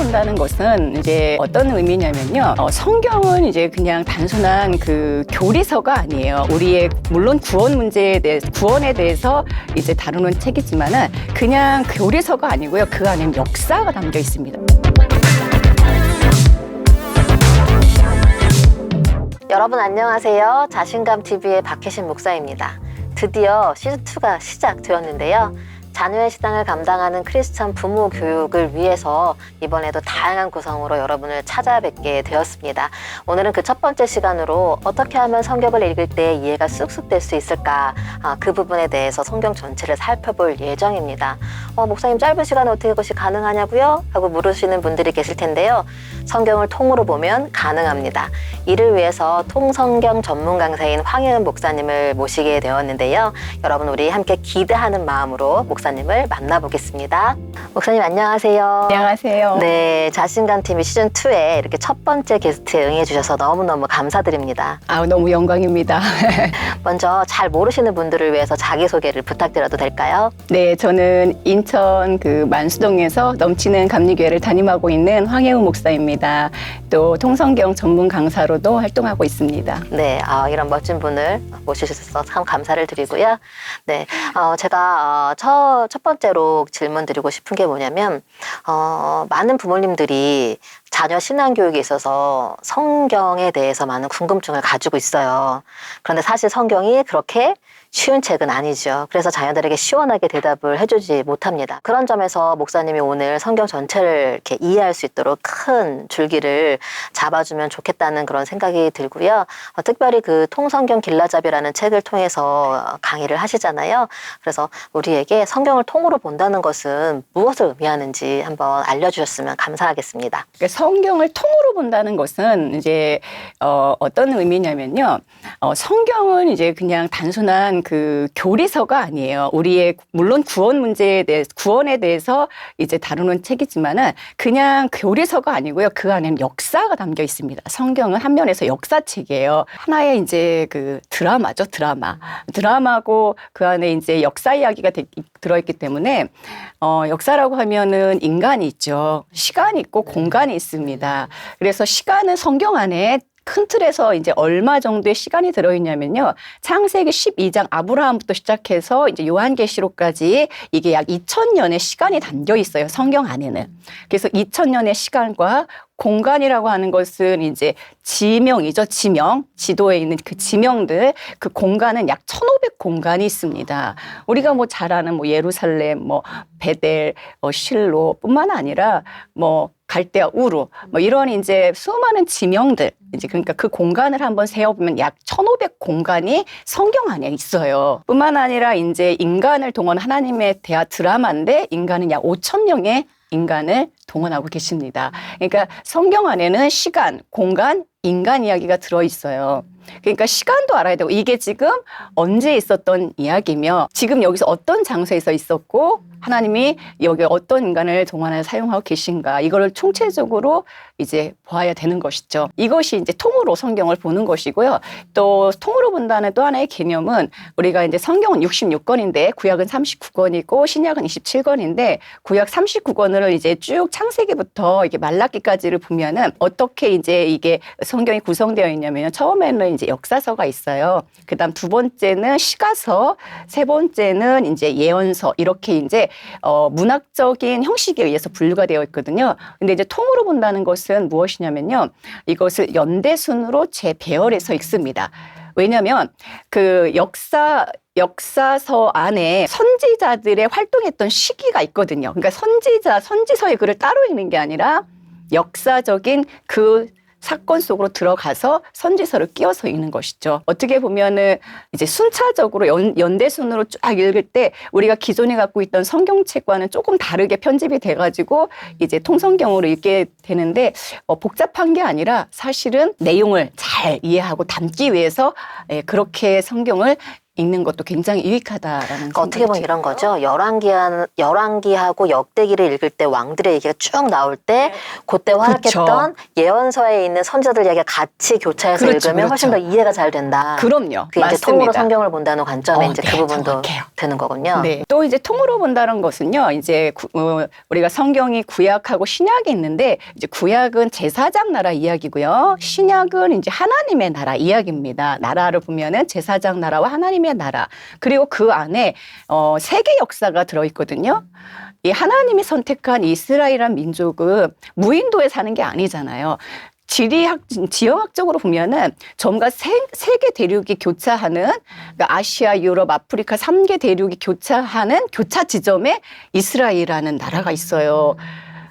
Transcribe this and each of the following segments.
본다는 것은 이제 어떤 의미냐면요. 어, 성경은 이제 그냥 단순한 그 교리서가 아니에요. 우리의 물론 구원 문제에 대해 구원에 대해서 이제 다루는 책이지만은 그냥 교리서가 아니고요. 그 안에는 역사가 담겨 있습니다. 여러분 안녕하세요. 자신감 TV의 박혜신 목사입니다. 드디어 시즌 2가 시작되었는데요. 자녀의 신앙을 감당하는 크리스천 부모 교육을 위해서 이번에도 다양한 구성으로 여러분을 찾아뵙게 되었습니다. 오늘은 그 첫 번째 시간으로 어떻게 하면 성경을 읽을 때 이해가 쑥쑥 될 수 있을까 아, 그 부분에 대해서 성경 전체를 살펴볼 예정입니다. 어, 목사님 짧은 시간에 어떻게 그것이 가능하냐고요? 하고 물으시는 분들이 계실 텐데요. 성경을 통으로 보면 가능합니다. 이를 위해서 통성경 전문 강사인 황혜은 목사님을 모시게 되었는데요. 여러분 우리 함께 기대하는 마음으로 목사님 을 만나보겠습니다. 목사님 안녕하세요. 안녕하세요. 네, 자신감 TV 시즌 2에 이렇게 첫 번째 게스트에 응해 주셔서 너무너무 감사드립니다. 아, 너무 영광입니다. 먼저 잘 모르시는 분들을 위해서 자기소개를 부탁드려도 될까요? 네, 저는 인천 그 만수동에서 넘치는 감리교회를 담임하고 있는 황혜우 목사입니다. 또 통성경 전문 강사로도 활동하고 있습니다. 네, 아, 이런 멋진 분을 모셔주셔서 참 감사를 드리고요. 네, 어, 제가 어, 첫, 첫 번째로 질문 드리고 싶은 게 뭐냐면, 어, 많은 부모님들이 자녀 신앙 교육에 있어서 성경에 대해서 많은 궁금증을 가지고 있어요. 그런데 사실 성경이 그렇게 쉬운 책은 아니죠. 그래서 자녀들에게 시원하게 대답을 해주지 못합니다. 그런 점에서 목사님이 오늘 성경 전체를 이렇게 이해할 수 있도록 큰 줄기를 잡아주면 좋겠다는 그런 생각이 들고요. 어, 특별히 그 통성경 길라잡이라는 책을 통해서 강의를 하시잖아요. 그래서 우리에게 성경을 통으로 본다는 것은 무엇을 의미하는지 한번 알려주셨으면 감사하겠습니다. 그러니까 성경을 통으로 본다는 것은 이제 어, 어떤 의미냐면요. 어, 성경은 이제 그냥 단순한 그 교리서가 아니에요. 우리의 물론 구원 문제에 대해 구원에 대해서 이제 다루는 책이지만은 그냥 교리서가 아니고요. 그 안에는 역사가 담겨 있습니다. 성경은 한 면에서 역사책이에요. 하나의 이제 그 드라마죠, 드라마. 드라마고 그 안에 이제 역사 이야기가 되- 들어있기 때문에 어, 역사라고 하면은 인간이 있죠. 시간이 있고 공간이 있습니다. 그래서 시간은 성경 안에 큰 틀에서 이제 얼마 정도의 시간이 들어있냐면요. 창세기 12장 아브라함부터 시작해서 이제 요한계시록까지 이게 약 2000년의 시간이 담겨 있어요. 성경 안에는. 그래서 2000년의 시간과 공간이라고 하는 것은 이제 지명이죠. 지명. 지도에 있는 그 지명들. 그 공간은 약 1500 공간이 있습니다. 우리가 뭐 잘 아는 뭐 예루살렘, 뭐 베델, 뭐 실로 뿐만 아니라 뭐 갈대아 우루 뭐 이런 이제 수많은 지명들 이제 그러니까 그 공간을 한번 세어보면 약 1500 공간이 성경 안에 있어요. 뿐만 아니라 이제 인간을 동원 하나님의 대화 드라마인데 인간은 약 5천 명의 인간을 동원하고 계십니다. 그러니까 성경 안에는 시간, 공간, 인간 이야기가 들어 있어요. 그러니까 시간도 알아야 되고 이게 지금 언제 있었던 이야기며 지금 여기서 어떤 장소에서 있었고 하나님이 여기 어떤 인간을 동원해 사용하고 계신가 이거를 총체적으로 이제 보아야 되는 것이죠. 이것이 이제 통으로 성경을 보는 것이고요. 또 통으로 본다는 또 하나의 개념은 우리가 이제 성경은 66권인데 구약은 39권이고 신약은 27권인데 구약 39권을 이제 쭉 창세기부터 이게 말라기까지를 보면은 어떻게 이제 이게 성경이 구성되어 있냐면요. 처음에는 이제 역사서가 있어요. 그다음 두 번째는 시가서, 세 번째는 이제 예언서 이렇게 이제 어 문학적인 형식에 의해서 분류가 되어 있거든요. 근데 이제 통으로 본다는 것은 무엇이냐면요. 이것을 연대 순으로 재배열해서 읽습니다. 왜냐하면 그 역사 역사서 안에 선지자들의 활동했던 시기가 있거든요. 그러니까 선지자 선지서의 글을 따로 읽는 게 아니라 역사적인 그 사건 속으로 들어가서 선지서를 끼워서 읽는 것이죠. 어떻게 보면은 이제 순차적으로 연, 연대순으로 쫙 읽을 때 우리가 기존에 갖고 있던 성경책과는 조금 다르게 편집이 돼가지고 이제 통성경으로 읽게 되는데 어, 복잡한 게 아니라 사실은 내용을 잘 이해하고 담기 위해서 예, 그렇게 성경을 읽는 것도 굉장히 유익하다라는 그러니까 어떻게 보면 이런 거죠. 열왕기한 열왕기하고 역대기를 읽을 때 왕들의 얘기가 쭉 나올 때 그때 활약했던 예언서에 있는 선자들 이야기가 같이 교차해서 그렇죠, 읽으면 훨씬 더 그렇죠. 이해가 잘 된다. 그럼요. 그 이제 통으로. 성경을 본다는 관점에 어, 이제 네, 그 부분도 정확해요. 되는 거군요. 네. 또 이제 통으로 본다는 것은요, 이제 구- 어, 우리가 성경이 구약하고 신약이 있는데 이제 구약은 제사장 나라 이야기고요, 신약은 이제 하나님의 나라 이야기입니다. 나라를 보면은 제사장 나라와 하나님의 나라 그리고 그 안에 어, 세계 역사가 들어 있거든요. 이 하나님이 선택한 이스라엘이란 민족은 무인도에 사는 게 아니잖아요. 지리학 지형학적으로 보면은 전과 세, 세계 대륙이 교차하는 그러니까 아시아, 유럽, 아프리카 삼개 대륙이 교차하는 교차 지점에 이스라엘이라는 나라가 있어요.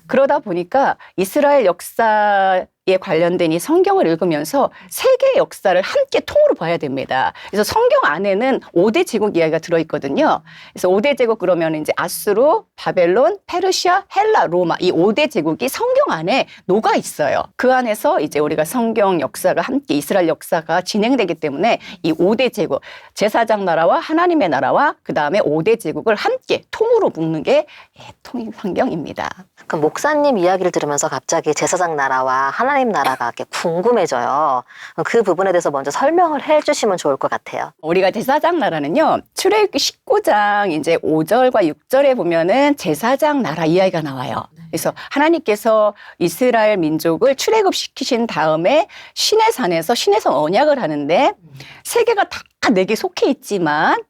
그러다 보니까 이스라엘 역사 에 관련된 이 성경을 읽으면서 세계 역사를 함께 통으로 봐야 됩니다. 그래서 성경 안에는 오대 제국 이야기가 들어있거든요. 그래서 오대 제국 그러면 이제 아수르, 바벨론, 페르시아, 헬라, 로마 이오대 제국이 성경 안에 녹아 있어요. 그 안에서 이제 우리가 성경 역사가 함께 이스라엘 역사가 진행되기 때문에 이오대 제국, 제사장 나라와 하나님의 나라와 그 다음에 오대 제국을 함께 통으로 묶는 게 예, 통일 성경입니다. 그 목사님 이야기를 들으면서 갑자기 제사장 나라와 하나님 나라가 이렇게 궁금해져요. 그 부분에 대해서 먼저 설명을 해주시면 좋을 것 같아요. 우리가 제사장 나라는요, 출애굽기 19장 이제 5절과 6절에 보면은 제사장 나라 이야기가 나와요. 그래서 하나님께서 이스라엘 민족을 출애굽시키신 다음에 신의 산에서 신의 성 언약을 하는데 세계가 다 내게 속해 있지만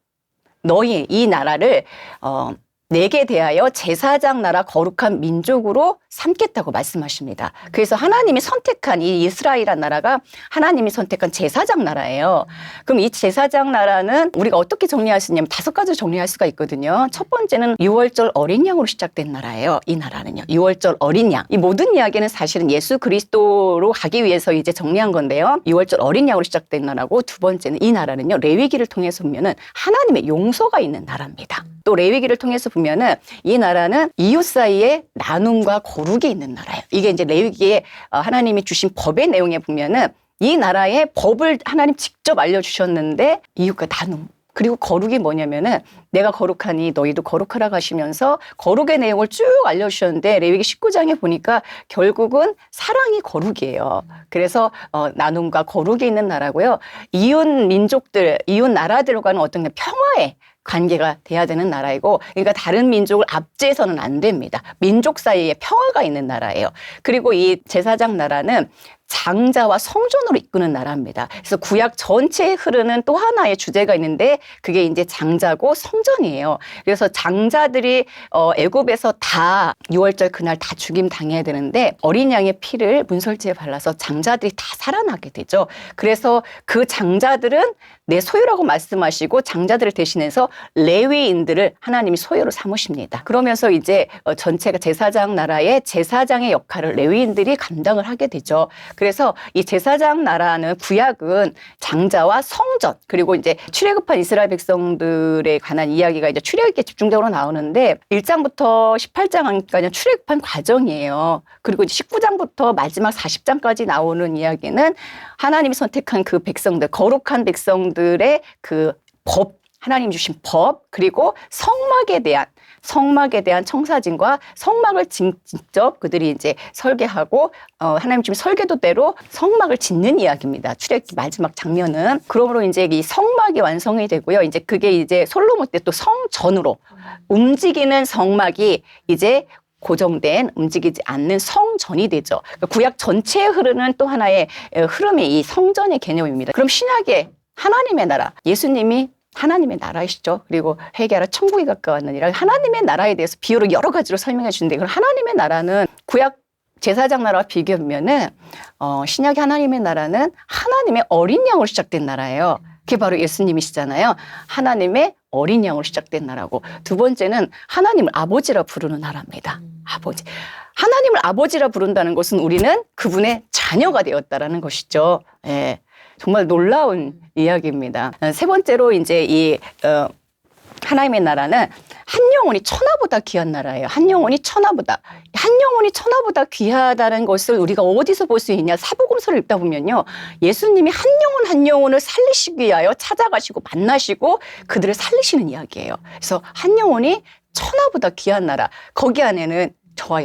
너희 이 나라를 어 내게 대하여 제사장 나라 거룩한 민족으로 삼겠다고 말씀하십니다. 그래서 하나님이 선택한 이 이스라엘이란 나라가 하나님이 선택한 제사장 나라예요. 그럼 이 제사장 나라는 우리가 어떻게 정리할 수 있냐면 다섯 가지로 정리할 수가 있거든요. 첫 번째는 6월절 어린 양으로 시작된 나라예요. 이 나라는요. 6월절 어린 양. 이 모든 이야기는 사실은 예수 그리스도로 가기 위해서 이제 정리한 건데요. 6월절 어린 양으로 시작된 나라고 두 번째는 이 나라는요. 레위기를 통해서 보면은 하나님의 용서가 있는 나라입니다. 또 레위기를 통해서 은 이 나라는 이웃 사이에 나눔과 거룩이 있는 나라예요. 이게 이제 레위기에 어, 하나님이 주신 법의 내용에 보면은 이 나라의 법을 하나님 직접 알려주셨는데 이웃과 나눔. 그리고 거룩이 뭐냐면은 내가 거룩하니 너희도 거룩하라 하시면서 거룩의 내용을 쭉 알려주셨는데 레위기 19장에 보니까 결국은 사랑이 거룩이에요. 그래서 어, 나눔과 거룩이 있는 나라고요. 이웃 민족들, 이웃 나라들과는 어떤 게 평화의 관계가 돼야 되는 나라이고, 그러니까 다른 민족을 압제해서는 안 됩니다. 민족 사이에 평화가 있는 나라예요. 그리고 이 제사장 나라는 장자와 성전으로 이끄는 나라입니다. 그래서 구약 전체에 흐르는 또 하나의 주제가 있는데 그게 이제 장자고 성전이에요. 그래서 장자들이 어 애굽에서 다 6월절 그날 다 죽임 당해야 되는데 어린 양의 피를 문설지에 발라서 장자들이 다 살아나게 되죠. 그래서 그 장자들은 내 소유라고 말씀하시고 장자들을 대신해서 레위인들을 하나님이 소유로 삼으십니다. 그러면서 이제 어, 전체가 제사장 나라의 제사장의 역할을 레위인들이 감당을 하게 되죠. 그래서 이 제사장 나라는 구약은 장자와 성전 그리고 이제 출애굽한 이스라엘 백성들에 관한 이야기가 이제 출애굽에 집중적으로 나오는데 1장부터 18장까지 출애굽한 과정이에요. 그리고 이제 19장부터 마지막 40장까지 나오는 이야기는 하나님이 선택한 그 백성들 거룩한 백성들의 그 법 하나님 주신 법 그리고 성막에 대한 성막에 대한 청사진과 성막을 진- 직접 그들이 이제 설계하고 어, 하나님 주신 설계도대로 성막을 짓는 이야기입니다. 출애굽기 마지막 장면은 그러므로 이제 이 성막이 완성이 되고요. 이제 그게 이제 솔로몬 때 또 성전으로 움직이는 성막이 이제 고정된 움직이지 않는 성전이 되죠. 그러니까 구약 전체에 흐르는 또 하나의 어, 흐름이 이 성전의 개념입니다. 그럼 신약의 하나님의 나라, 예수님이 하나님의 나라이시죠. 그리고 회개하라 천국에 가까웠느니라 하나님의 나라에 대해서 비유로 여러 가지로 설명해 주는데 그 하나님의 나라는 구약 제사장 나라와 비교하면은 어, 신약의 하나님의 나라는 하나님의 어린 양으로 시작된 나라예요. 그게 바로 예수님이시잖아요. 하나님의 어린 양으로 시작된 나라고 두 번째는 하나님을 아버지라 부르는 나라입니다. 아버지. 하나님을 아버지라 부른다는 것은 우리는 그분의 자녀가 되었다라는 것이죠. 예. 정말 놀라운 이야기입니다. 어, 세 번째로 이제 이 어, 하나님의 나라는 한 영혼이 천하보다 귀한 나라예요. 한 영혼이 천하보다. 한 영혼이 천하보다 귀하다는 것을 우리가 어디서 볼 수 있냐. 사복음서를 읽다 보면요. 예수님이 한 영혼 한 영혼을 살리시기 위하여 찾아가시고 만나시고 그들을 살리시는 이야기예요. 그래서 한 영혼이 천하보다 귀한 나라. 거기 안에는 저와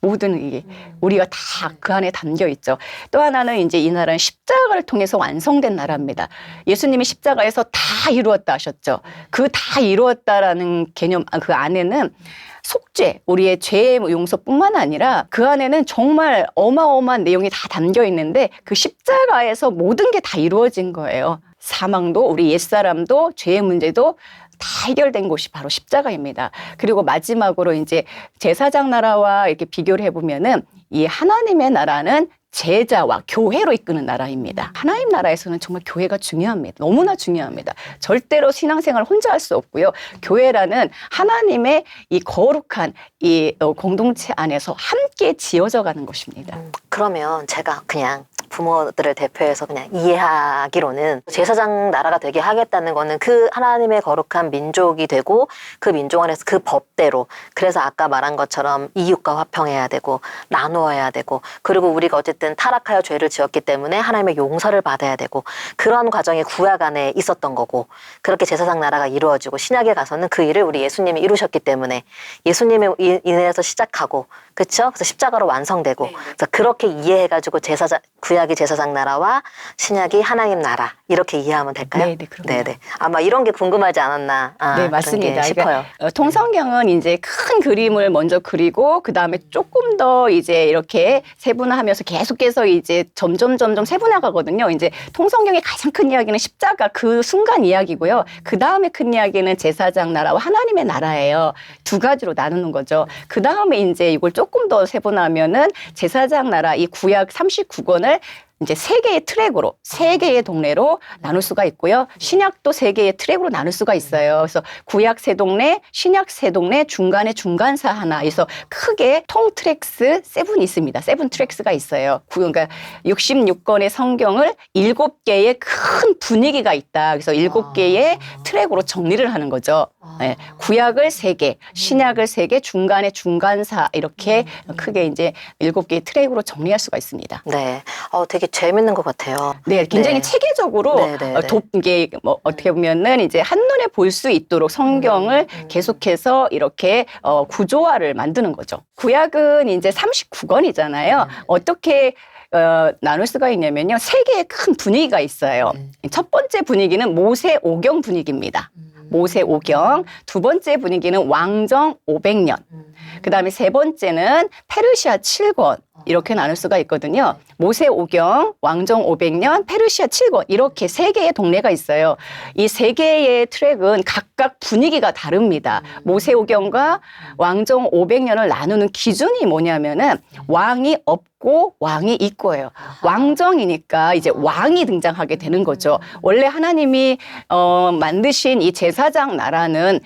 모든 이게 우리가 다 그 안에 담겨 있죠. 또 하나는 이제 이 나라는 십자가를 통해서 완성된 나라입니다. 예수님이 십자가에서 다 이루었다 하셨죠. 그 다 이루었다라는 개념 아, 그 안에는 속죄, 우리의 죄의 용서뿐만 아니라 그 안에는 정말 어마어마한 내용이 다 담겨 있는데 그 십자가에서 모든 게 다 이루어진 거예요. 사망도 우리 옛사람도 죄의 문제도 다 해결된 곳이 바로 십자가입니다. 그리고 마지막으로 이제 제사장 나라와 이렇게 비교를 해보면은 이 하나님의 나라는 제자와 교회로 이끄는 나라입니다. 하나님 나라에서는 정말 교회가 중요합니다. 너무나 중요합니다. 절대로 신앙생활 혼자 할 수 없고요. 교회라는 하나님의 이 거룩한 이 어, 공동체 안에서 함께 지어져 가는 것입니다. 음, 그러면 제가 그냥 부모들을 대표해서 그냥 이해하기로는 제사장 나라가 되게 하겠다는 거는 그 하나님의 거룩한 민족이 되고 그 민족 안에서 그 법대로 그래서 아까 말한 것처럼 이웃과 화평해야 되고 나누어야 되고 그리고 우리가 어쨌든 타락하여 죄를 지었기 때문에 하나님의 용서를 받아야 되고 그런 과정이 구약 안에 있었던 거고 그렇게 제사장 나라가 이루어지고 신약에 가서는 그 일을 우리 예수님이 이루셨기 때문에 예수님의 이- 인해서 시작하고 그렇죠? 그래서 십자가로 완성되고 그래서 그렇게 이해해가지고 제사장 구약 이 제사장 나라와 신약이 하나님 나라 이렇게 이해하면 될까요? 네, 네, 그럼요. 네. 아마 이런 게 궁금하지 않았나 아, 네, 맞습니다. 게 싶어요. 그러니까 어, 통성경은 이제 큰 그림을 먼저 그리고 그 다음에 조금 더 이제 이렇게 세분화하면서 계속해서 이제 점점 점점 세분화가거든요. 이제 통성경의 가장 큰 이야기는 십자가 그 순간 이야기고요. 그 다음에 큰 이야기는 제사장 나라와 하나님의 나라예요. 두 가지로 나누는 거죠. 그 다음에 이제 이걸 조금 더 세분화하면은 제사장 나라 이 구약 39권을 이제 세 개의 트랙으로 세 개의 동네로 나눌 수가 있고요. 신약도 세 개의 트랙으로 나눌 수가 있어요. 그래서 구약 세 동네, 신약 세 동네, 중간에 중간사 하나. 그래서 크게 통 트랙스 세븐이 있습니다. 세븐 트랙스가 있어요. 구- 그러니까 66권의 성경을 일곱 개의 큰 분위기가 있다. 그래서 일곱 개의 트랙으로 정리를 하는 거죠. 네, 구약을 세 개, 신약을 세 개, 중간에 중간사 이렇게 크게 이제 일곱 개의 트랙으로 정리할 수가 있습니다. 네, 어, 되게 재밌는 것 같아요. 네, 굉장히 네. 체계적으로 네, 네, 어, 네. 돕 이게 뭐 어떻게 보면은 이제 한눈에 볼 수 있도록 성경을 음. 계속해서 이렇게 어, 구조화를 만드는 거죠. 구약은 이제 39권이잖아요. 네. 어떻게 어, 나눌 수가 있냐면요. 세 개의 큰 분위기가 있어요. 네. 첫 번째 분위기는 모세 오경 분위기입니다. 음. 모세 오경. 두 번째 분위기는 왕정 500년. 음. 그 다음에 세 번째는 페르시아 7권. 이렇게 나눌 수가 있거든요. 모세 오경, 왕정 500년, 페르시아 7권. 이렇게 세 개의 동네가 있어요. 이 세 개의 트랙은 각각 분위기가 다릅니다. 모세 오경과 왕정 500년을 나누는 기준이 뭐냐면은 왕이 없고 왕이 있고예요. 왕정이니까 이제 왕이 등장하게 되는 거죠. 원래 하나님이 어, 만드신 이 제사장 나라는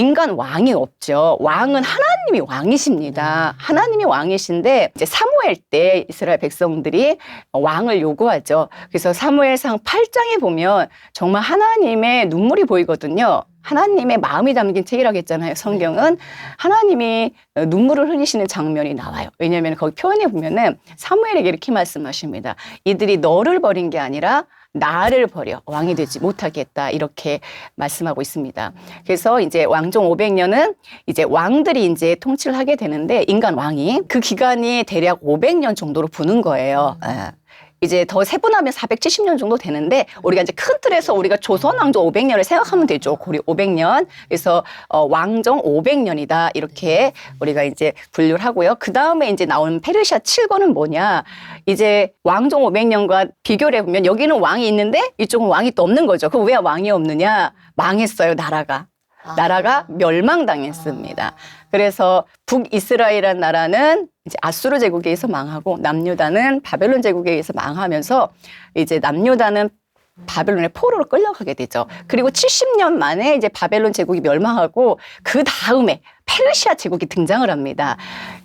인간 왕이 없죠. 왕은 하나님이 왕이십니다. 하나님이 왕이신데 이제 사무엘 때 이스라엘 백성들이 왕을 요구하죠. 그래서 사무엘상 8장에 보면 정말 하나님의 눈물이 보이거든요. 하나님의 마음이 담긴 책이라고 했잖아요. 성경은 하나님이 눈물을 흘리시는 장면이 나와요. 왜냐하면 거기 표현해 보면은 사무엘에게 이렇게 말씀하십니다. 이들이 너를 버린 게 아니라 나를 버려 왕이 되지 못하게 했다 이렇게 말씀하고 있습니다. 그래서 이제 왕정 500년은 이제 왕들이 이제 통치를 하게 되는데 인간 왕이 그 기간이 대략 500년 정도로 부는 거예요. 예. 이제 더 세분하면 470년 정도 되는데 우리가 이제 큰 틀에서 우리가 조선 왕조 500년을 생각하면 되죠. 고려 500년. 그래서 어, 왕정 500년이다 이렇게 우리가 이제 분류를 하고요. 그 다음에 이제 나온 페르시아 7권은 뭐냐? 이제 왕정 500년과 비교를 해 보면 여기는 왕이 있는데 이쪽은 왕이 또 없는 거죠. 그럼 왜 왕이 없느냐? 망했어요 나라가. 아. 나라가 멸망당했습니다. 그래서 북이스라엘이라는 나라는 이제 아수르 제국에 의해서 망하고 남유다는 바벨론 제국에 의해서 망하면서 이제 남유다는 바벨론의 포로로 끌려가게 되죠. 그리고 70년 만에 이제 바벨론 제국이 멸망하고 그 다음에 페르시아 제국이 등장을 합니다.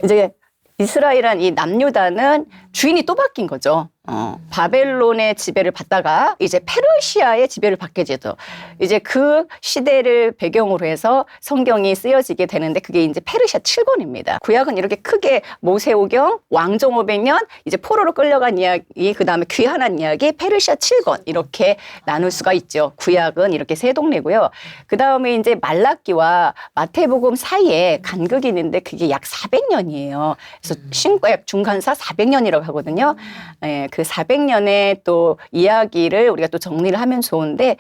이제 이스라엘한 이 남유다는 주인이 또 바뀐 거죠. 어, 바벨론의 지배를 받다가 이제 페르시아의 지배를 받게 되죠. 이제 그 시대를 배경으로 해서 성경이 쓰여지게 되는데 그게 이제 페르시아 7권입니다. 구약은 이렇게 크게 모세오경, 왕정 500년, 이제 포로로 끌려간 이야기, 그 다음에 귀환한 이야기, 페르시아 7권 이렇게 나눌 수가 있죠. 구약은 이렇게 세 동네고요. 그 다음에 이제 말라기와 마태복음 사이에 간극이 있는데 그게 약 400년이에요. 그래서 신구약 중간사 400년이라고 하거든요. 예, 그 400년의 또 이야기를 우리가 또 정리를 하면 좋은데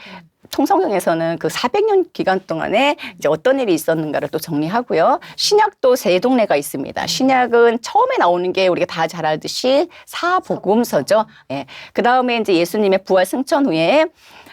통성경에서는 그 400년 기간 동안에 이제 어떤 일이 있었는가를 또 정리하고요. 신약도 세 동네가 있습니다. 신약은 처음에 나오는 게 우리가 다 잘 알듯이 사복음서죠. 예. 그 다음에 이제 예수님의 부활 승천 후에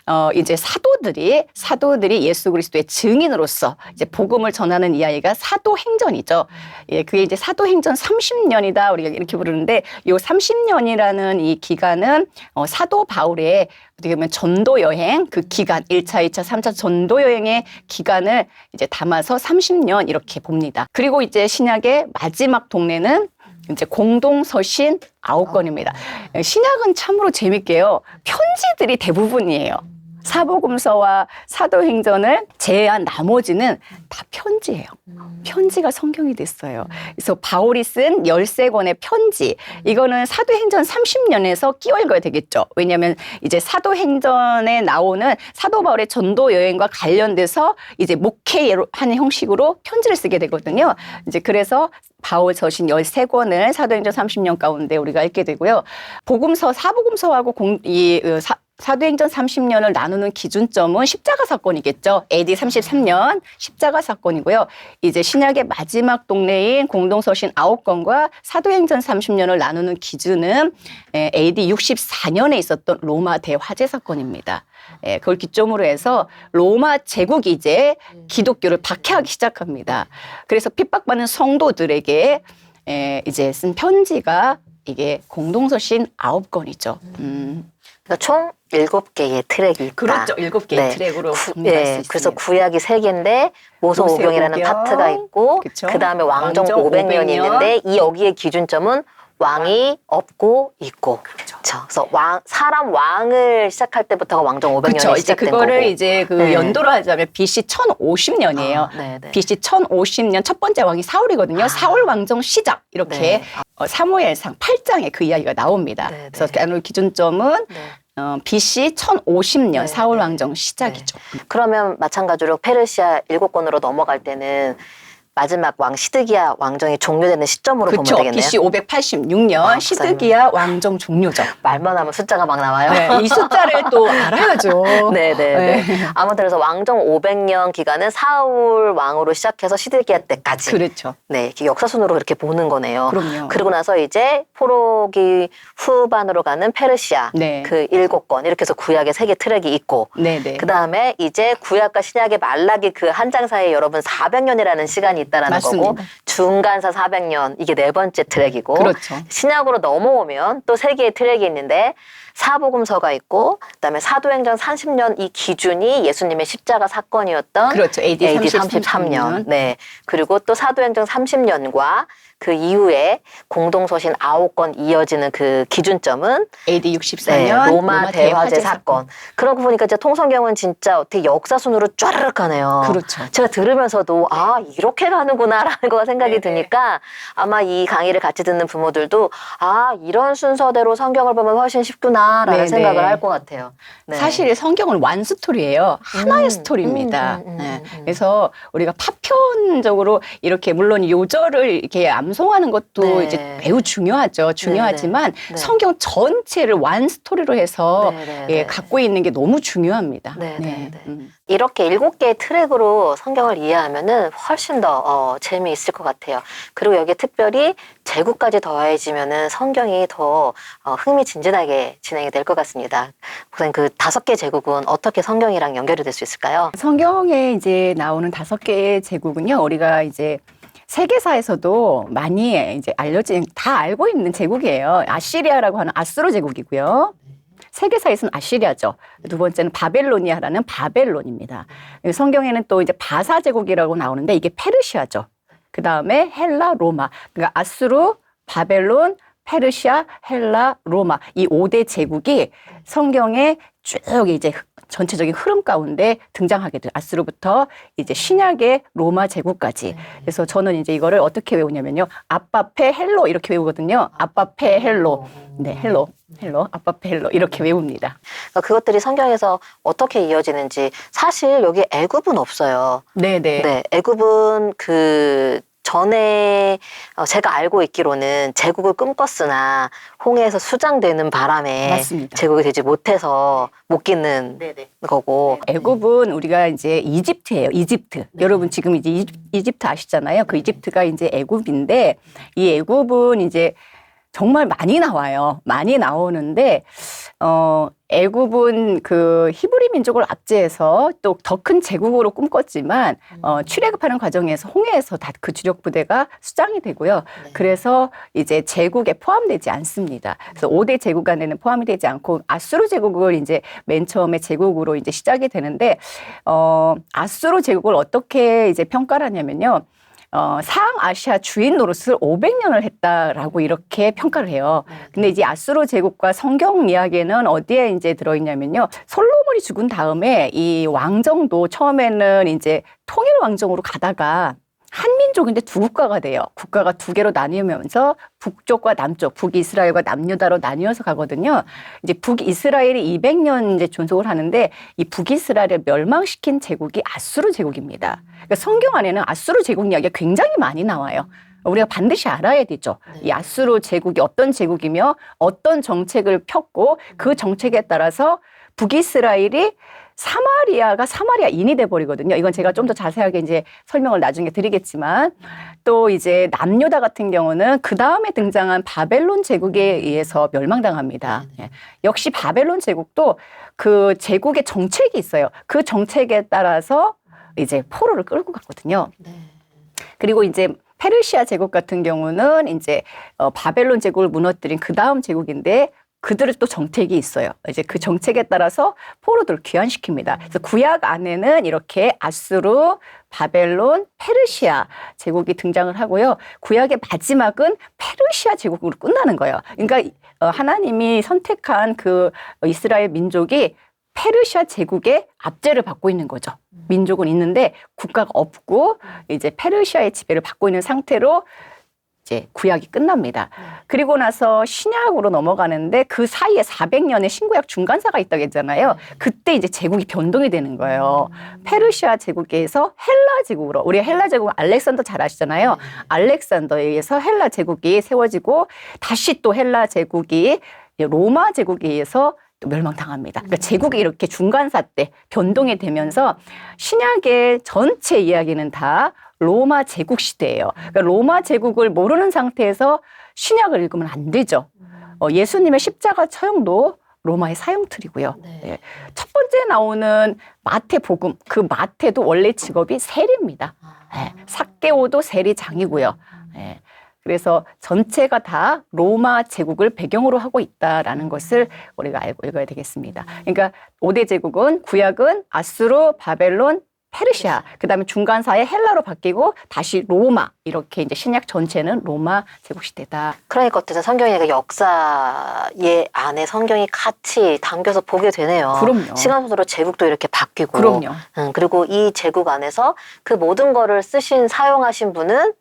어, 이제 사도들이, 사도들이 예수 그리스도의 증인으로서 이제 복음을 전하는 이야기가 사도행전이죠. 예, 그게 이제 사도행전 30년이다. 우리가 이렇게 부르는데 요 30년이라는 이 기간은 어, 사도 바울의 어떻게 보면 전도 여행 그 기간 1차, 2차, 3차 전도 여행의 기간을 이제 담아서 30년 이렇게 봅니다. 그리고 이제 신약의 마지막 동네는 이제 공동 서신 아홉 건입니다. 신약은 참으로 재밌게요. 편지들이 대부분이에요. 사복음서와 사도행전을 제외한 나머지는 다 편지예요. 편지가 성경이 됐어요. 그래서 바울이 쓴 13권의 편지. 이거는 사도행전 30년에서 끼워 읽어야 되겠죠. 왜냐하면 이제 사도행전에 나오는 사도 바울의 전도 여행과 관련돼서 이제 목회하는 형식으로 편지를 쓰게 되거든요. 이제 그래서 바울 서신 13권을 사도행전 30년 가운데 우리가 읽게 되고요. 복음서, 사복음서하고 공, 이, 어, 사, 사도행전 30년을 나누는 기준점은 십자가 사건이겠죠. AD 33년 십자가 사건이고요. 이제 신약의 마지막 동네인 공동서신 9건과 사도행전 30년을 나누는 기준은 에, AD 64년에 있었던 로마 대화재 사건입니다. 예, 그걸 기점으로 해서 로마 제국이 이제 기독교를 박해하기 시작합니다. 그래서 핍박받는 성도들에게 에, 이제 쓴 편지가 이게 공동서신 9건이죠. 음. 그러니까 총 일곱 개의 트랙이 있다. 그렇죠. 일곱 개의 네. 트랙으로 구- 있습니다. 그래서 구약이 세 개인데 모세 오경이라는 모세오경, 파트가 있고. 그 다음에 왕정 왕정 500년이 500년. 있는데 이 여기의 기준점은 왕이 없고 있고 그렇죠. 그래서 왕 사람 왕을 시작할 때부터가 왕정 500년이 그렇죠. 이제 시작된 그거를 거고. 이제 그 네. 연도로 하자면 BC 1050년이에요. 아, 네, 네. BC 1050년 첫 번째 왕이 사울이거든요. 아. 사울 왕정 시작 이렇게 네. 어, 사무엘상 8장에 그 이야기가 나옵니다. 네, 그래서 네. 나눌 기준점은 네. 어, BC 1050년 네, 사울 네. 왕정 시작이죠. 그러면 마찬가지로 페르시아 일곱 권으로 넘어갈 때는 마지막 왕 시드기야 왕정이 종료되는 시점으로 그렇죠. 보면 되겠네요. BC 586년 아, 시드기야 왕정 종료죠. 말만 하면 숫자가 막 나와요. 네, 이 숫자를 또 알아야죠. 네, 네, 네. 네. 아무튼 그래서 왕정 500년 기간은 사울 왕으로 시작해서 시드기야 때까지. 그렇죠. 네, 이렇게 역사순으로 그렇게 보는 거네요. 그럼요. 그리고 나서 이제 포로기 후반으로 가는 페르시아 네. 그 일곱 권 이렇게 해서 구약의 세 개 트랙이 있고 네 네. 그 다음에 이제 구약과 신약의 말라기 그 한 장 사이에 여러분 400년이라는 시간이 있다라는 맞습니다. 거고 중간사 400년 이게 네 번째 트랙이고 그렇죠. 신약으로 넘어오면 또 세 개의 트랙이 있는데 사복음서가 있고 그다음에 사도행전 30년 이 기준이 예수님의 십자가 사건이었던 그렇죠. AD, AD 33년. 33년. 네. 그리고 또 사도행전 30년과 그 이후에 공동서신 9건 이어지는 그 기준점은 AD 64년 네, 로마, 대화제 사건. 그러고 보니까 이제 통성경은 진짜 어떻게 역사 순으로 쫘르륵 가네요. 그렇죠. 제가 들으면서도 아 이렇게 가는구나라는 거 생각이 네네. 드니까 아마 이 강의를 같이 듣는 부모들도 아 이런 순서대로 성경을 보면 훨씬 쉽구나라는 네네. 생각을 할 것 같아요. 네. 사실 성경은 완 스토리예요. 하나의 음, 스토리입니다. 음, 음, 음, 네. 음. 그래서 우리가 파편적으로 이렇게 물론 요절을 이렇게 암송하는 것도 네. 이제 매우 중요하죠. 중요하지만 네. 성경 전체를 완 스토리로 해서 네, 네, 예, 네. 갖고 있는 게 너무 중요합니다. 네, 네, 네. 음. 이렇게 일곱 개의 트랙으로 성경을 이해하면은 훨씬 더 어, 재미있을 것 같아요. 그리고 여기에 특별히 제국까지 더해지면은 성경이 더 어, 흥미진진하게 진행이 될 것 같습니다. 우선 그 다섯 개 제국은 어떻게 성경이랑 연결이 될 수 있을까요? 성경에 이제 나오는 다섯 개의 제국은요, 우리가 이제 세계사에서도 많이 이제 알려진 다 알고 있는 제국이에요. 아시리아라고 하는 아수르 제국이고요. 세계사에서는 아시리아죠. 두 번째는 바벨로니아라는 바벨론입니다. 성경에는 또 이제 바사 제국이라고 나오는데 이게 페르시아죠. 그 다음에 헬라, 로마. 그러니까 아수르, 바벨론, 페르시아, 헬라, 로마 이 5대 제국이 성경에 쭉 이제 흐- 전체적인 흐름 가운데 등장하게 돼요. 아스로부터 이제 신약의 로마 제국까지. 그래서 저는 이제 이거를 어떻게 외우냐면요. 아빠페 헬로 이렇게 외우거든요. 아빠페 헬로. 네, 헬로. 헬로. 아빠페 헬로 이렇게 외웁니다. 그러니까 그것들이 성경에서 어떻게 이어지는지 사실 여기 애굽은 없어요. 네, 네. 네, 애굽은 그 전에 어, 제가 알고 있기로는 제국을 꿈꿨으나 홍해에서 수장되는 바람에 맞습니다. 제국이 되지 못해서 못 끼는 거고 애굽은 우리가 이제 이집트예요. 이집트. 여러분 지금 이제 이집- 이집트 아시잖아요. 그 이집트가 이제 애굽인데 이 애굽은 이제 정말 많이 나와요. 많이 나오는데 어 애굽은 그 히브리 민족을 압제해서 또 더 큰 제국으로 꿈꿨지만 어 출애굽하는 과정에서 홍해에서 다 그 주력 부대가 수장이 되고요. 그래서 이제 제국에 포함되지 않습니다. 그래서 5대 제국 안에는 포함이 되지 않고 아수르 제국을 이제 맨 처음에 제국으로 이제 시작이 되는데 어 아수르 제국을 어떻게 이제 평가를 하냐면요. 어, 상아시아 주인 노릇을 500년을 했다라고 이렇게 평가를 해요. 근데 이제 아수르 제국과 성경 이야기는 어디에 이제 들어있냐면요. 솔로몬이 죽은 다음에 이 왕정도 처음에는 이제 통일 왕정으로 가다가 한민족인데 두 국가가 돼요. 국가가 두 개로 나뉘면서 북쪽과 남쪽, 북이스라엘과 남유다로 나뉘어서 가거든요. 이제 북이스라엘이 200년 이제 존속을 하는데 이 북이스라엘을 멸망시킨 제국이 아수르 제국입니다. 그러니까 성경 안에는 아수르 제국 이야기가 굉장히 많이 나와요. 우리가 반드시 알아야 되죠. 이 아수르 제국이 어떤 제국이며 어떤 정책을 폈고 그 정책에 따라서 북이스라엘이 사마리아가 사마리아인이 돼 버리거든요. 이건 제가 좀 더 자세하게 이제 설명을 나중에 드리겠지만 또 이제 남유다 같은 경우는 그 다음에 등장한 바벨론 제국에 의해서 멸망당합니다. 예. 역시 바벨론 제국도 그 제국의 정책이 있어요. 그 정책에 따라서 이제 포로를 끌고 갔거든요. 그리고 이제 페르시아 제국 같은 경우는 이제 어, 바벨론 제국을 무너뜨린 그 다음 제국인데 그들의 또 정책이 있어요. 이제 그 정책에 따라서 포로들을 귀환시킵니다. 그래서 구약 안에는 이렇게 아수르, 바벨론, 페르시아 제국이 등장을 하고요. 구약의 마지막은 페르시아 제국으로 끝나는 거예요. 그러니까 어, 하나님이 선택한 그 이스라엘 민족이 페르시아 제국의 압제를 받고 있는 거죠. 민족은 있는데 국가가 없고 이제 페르시아의 지배를 받고 있는 상태로 이제 구약이 끝납니다. 그리고 나서 신약으로 넘어가는데 그 사이에 400년의 신구약 중간사가 있다고 했잖아요. 그때 이제 제국이 변동이 되는 거예요. 페르시아 제국에서 헬라 제국으로 우리 헬라 제국 알렉산더 잘 아시잖아요. 알렉산더에 의해서 헬라 제국이 세워지고 다시 또 헬라 제국이 로마 제국에 의해서 또 멸망당합니다. 그러니까 제국이 이렇게 중간사 때 변동이 되면서 신약의 전체 이야기는 다 로마 제국 시대예요. 그러니까 로마 제국을 모르는 상태에서 신약을 읽으면 안 되죠. 어, 예수님의 십자가 처형도 로마의 사형틀이고요. 네. 첫 번째 나오는 마태복음, 그 마태도 원래 직업이 세리입니다. 예, 삭개오도 세리장이고요. 예, 그래서 전체가 다 로마 제국을 배경으로 하고 있다라는 것을 우리가 알고 읽어야 되겠습니다. 그러니까 오대 제국은 구약은 아수르, 바벨론, 페르시아, 그 다음에 중간사에 헬라로 바뀌고 다시 로마 이렇게 이제 신약 전체는 로마 제국 시대다. 그러니까 어쨌든 성경의 그 역사의 안에 성경이 같이 담겨서 보게 되네요. 그럼요. 시간 속도로 제국도 이렇게 바뀌고 그럼요. 음, 그리고 이 제국 안에서 그 모든 거를 쓰신 사용하신 분은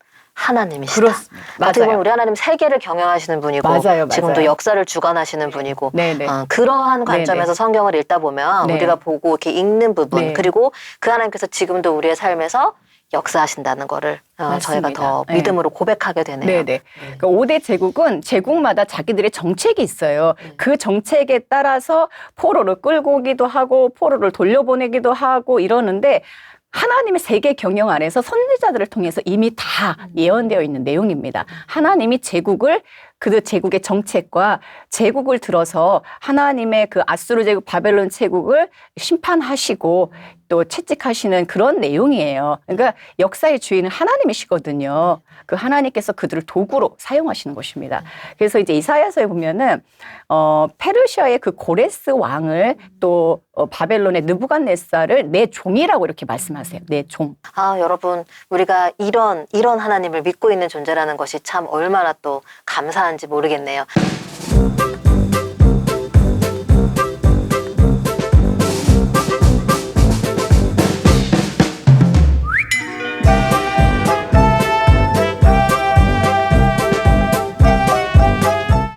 하나님이시다. 그렇습니다. 어떻게 보면 맞아요. 우리 하나님 세계를 경영하시는 분이고 맞아요, 지금도 맞아요. 역사를 주관하시는 분이고 네네. 어, 그러한 관점에서 네네. 성경을 읽다 보면 네. 우리가 보고 이렇게 읽는 부분 네. 그리고 그 하나님께서 지금도 우리의 삶에서 역사하신다는 거를 어, 저희가. 더 네. 믿음으로 고백하게 되네요. 네네. 그러니까 5대 제국은 제국마다 자기들의 정책이 있어요. 그 정책에 따라서 포로를 끌고 오기도 하고 포로를 돌려보내기도 하고 이러는데 하나님의 세계 경영 안에서 선지자들을 통해서 이미 다 예언되어 있는 내용입니다. 하나님이 제국을 그 제국의 정책과 제국을 들어서 하나님의 그 아수르 제국, 바벨론 제국을 심판하시고 또 채찍하시는 그런 내용이에요. 그러니까 역사의 주인은 하나님이시거든요. 그 하나님께서 그들을 도구로 사용하시는 것입니다. 그래서 이제 이사야서에 보면은 어 페르시아의 그 고레스 왕을 또 어, 바벨론의 느부갓네살을 내 종이라고 이렇게 말씀하세요. 내 종. 아, 여러분, 우리가 이런, 이런 하나님을 믿고 있는 존재라는 것이 참 얼마나 또 감사한 필요한지 모르겠네요.